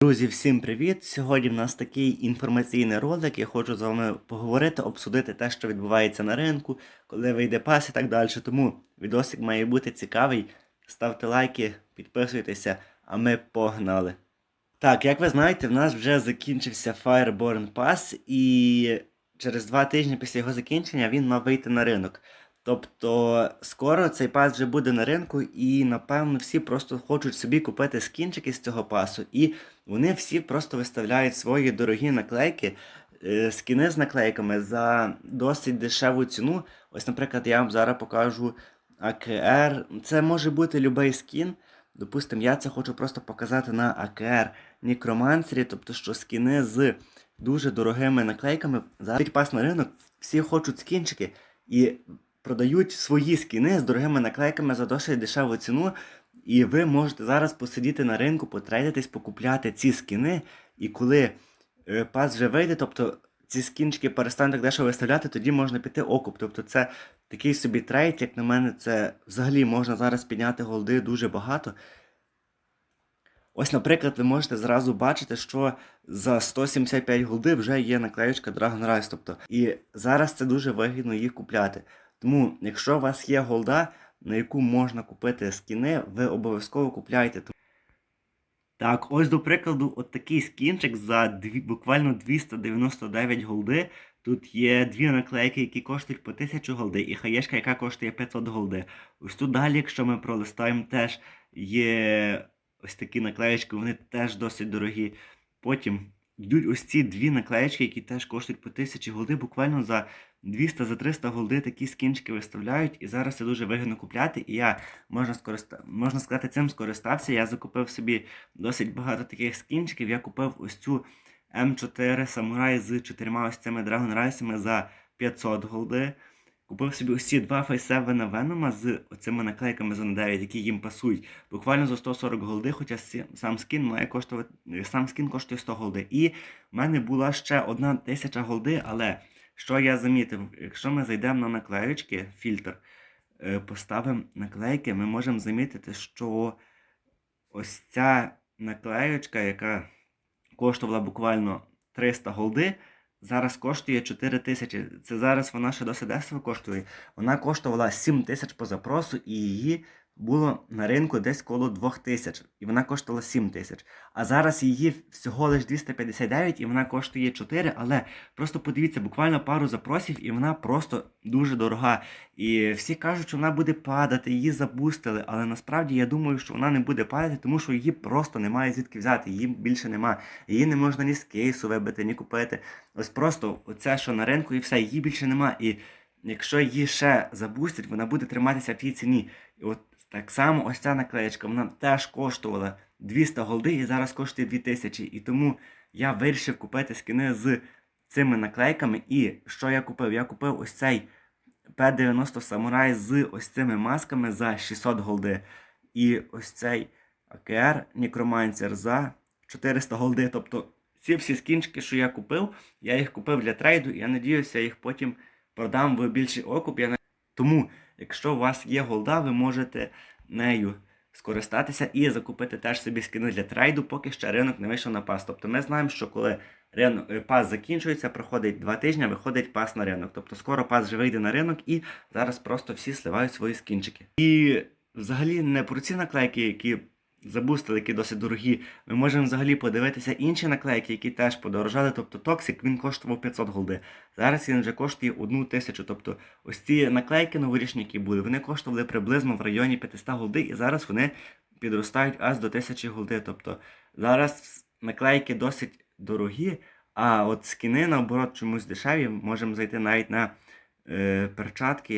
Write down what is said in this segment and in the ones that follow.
Друзі, всім привіт! Сьогодні в нас такий інформаційний ролик. Я хочу з вами поговорити, обсудити те, що відбувається на ринку, коли вийде пас і так далі. Тому відосик має бути цікавий. Ставте лайки, підписуйтеся, а ми погнали. Так, як ви знаєте, в нас вже закінчився Fireborn Pass, і через два тижні після його закінчення він мав вийти на ринок. Тобто скоро цей пас вже буде на ринку, і напевно всі просто хочуть собі купити скінчики з цього пасу. І вони всі просто виставляють свої дорогі наклейки, е, скіни з наклейками за досить дешеву ціну. Ось, наприклад, я вам зараз покажу АКР. Це може бути будь-який скін. Допустимо, я це хочу просто показати на АКР Нікромансері, тобто що скіни з дуже дорогими наклейками. Зараз пас на ринок, всі хочуть скінчики і продають свої скіни з дорогими наклейками за досить дешеву ціну. І ви можете зараз посидіти на ринку, потрейдитись, покупляти ці скіни. І коли е, пас вже вийде, тобто ці скінчики перестануть так дешево виставляти, тоді можна піти окуп. Тобто це такий собі трейд, як на мене, це взагалі можна зараз підняти голди дуже багато. Ось, наприклад, ви можете зразу бачити, що за 175 голди вже є наклеючка Dragon Rise. Тобто, і зараз це дуже вигідно їх купляти. Тому, якщо у вас є голда, на яку можна купити скіни, ви обов'язково купляйте. Так, ось до прикладу, от такий скінчик за дві, буквально 299 голди. Тут є дві наклейки, які коштують по 1000 голди, і хаєшка, яка коштує 500 голди. Ось тут далі, якщо ми пролистаємо, теж є ось такі наклеєчки, вони теж досить дорогі. Потім йдуть ось ці дві наклеєчки, які теж коштують по 1000 голди, буквально за 200 за 300 голди такі скінчики виставляють, і зараз це дуже вигідно купляти. І я можна скориста... можна сказати, цим скористався. Я закупив собі досить багато таких скінчиків. Я купив ось цю М4 Samurai з чотирма ось цими Rice за 500 голди. Купив собі ось ці два фейсевена Венома з оцими наклейками за 9, які їм пасують. Буквально за 140 голди, хоча сам скін має коштувати. Сам скін коштує 100 голди. І в мене була ще одна тисяча голди, але що я замітив, якщо ми зайдемо на наклеючки, фільтр, е, поставимо наклейки, ми можемо замітити, що ось ця наклеючка, яка коштувала буквально 300 голди, зараз коштує 4 тисячі. Це зараз вона ще досить дешево коштує. Вона коштувала 7 тисяч по запросу, і її було на ринку десь коло 2 тисяч. І вона коштувала 7 тисяч. А зараз її всього лиш 259 і вона коштує 4, але просто подивіться, буквально пару запросів, і вона просто дуже дорога. І всі кажуть, що вона буде падати, її забустили. Але насправді я думаю, що вона не буде падати, тому що її просто немає звідки взяти, її більше нема. Її не можна ні з кейсу вибити, ні купити. Ось просто оце, що на ринку, і все, її більше нема. І якщо її ще забустять, вона буде триматися в тій ціні. І от так само ось ця наклеєчка, вона теж коштувала 200 голди і зараз коштує 2000. І тому я вирішив купити скини з цими наклейками. І що я купив? Я купив ось цей P90 Samurai з ось цими масками за 600 голди. І ось цей AKR Necromancer за 400 голди. Тобто ці всі скінчики, що я купив, я їх купив для трейду, і я надіюся, їх потім продам в більший окуп. Я... Тому, якщо у вас є голда, ви можете нею скористатися і закупити теж собі скини для трейду, поки ще ринок не вийшов на пас. Тобто ми знаємо, що коли ринок, е, пас закінчується, проходить два тижні, виходить пас на ринок. Тобто скоро пас вже вийде на ринок і зараз просто всі сливають свої скінчики. І взагалі не про ці наклейки, які забустили, які досить дорогі. Ми можемо взагалі подивитися інші наклейки, які теж подорожали. Тобто Toxic він коштував 500 голди. Зараз він вже коштує 1 тисячу. Тобто ось ці наклейки новорічні, які були, вони коштували приблизно в районі 500 голди, і зараз вони підростають аж до 1000 голди. Тобто зараз наклейки досить дорогі, а от скіни, наоборот, чомусь дешеві. Можемо зайти навіть на е, перчатки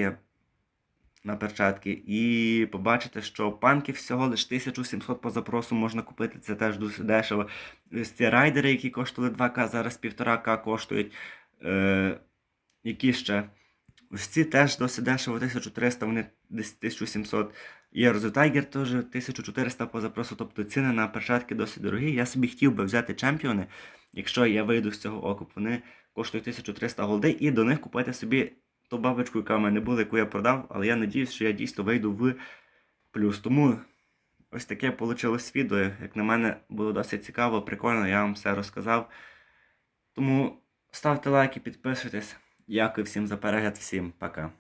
на перчатки і побачите, що панки всього лише 1700 по запросу можна купити, це теж дуже дешево. Ось ці райдери, які коштували 2К, зараз 1,5К коштують. Е, які ще? Ось ці теж досить дешево, 1300, вони десь 1700. Є Розетайгер теж 1400 по запросу, тобто ціни на перчатки досить дорогі. Я собі хотів би взяти чемпіони, якщо я вийду з цього окуп, вони коштують 1300 голди, і до них купити собі ту бабочку, яка в мене була, яку я продав, але я надіюсь, що я дійсно вийду в плюс. Тому ось таке вийшло відео. Як на мене, було досить цікаво, прикольно, я вам все розказав. Тому ставте лайки, підписуйтесь. Дякую всім за перегляд, всім пока.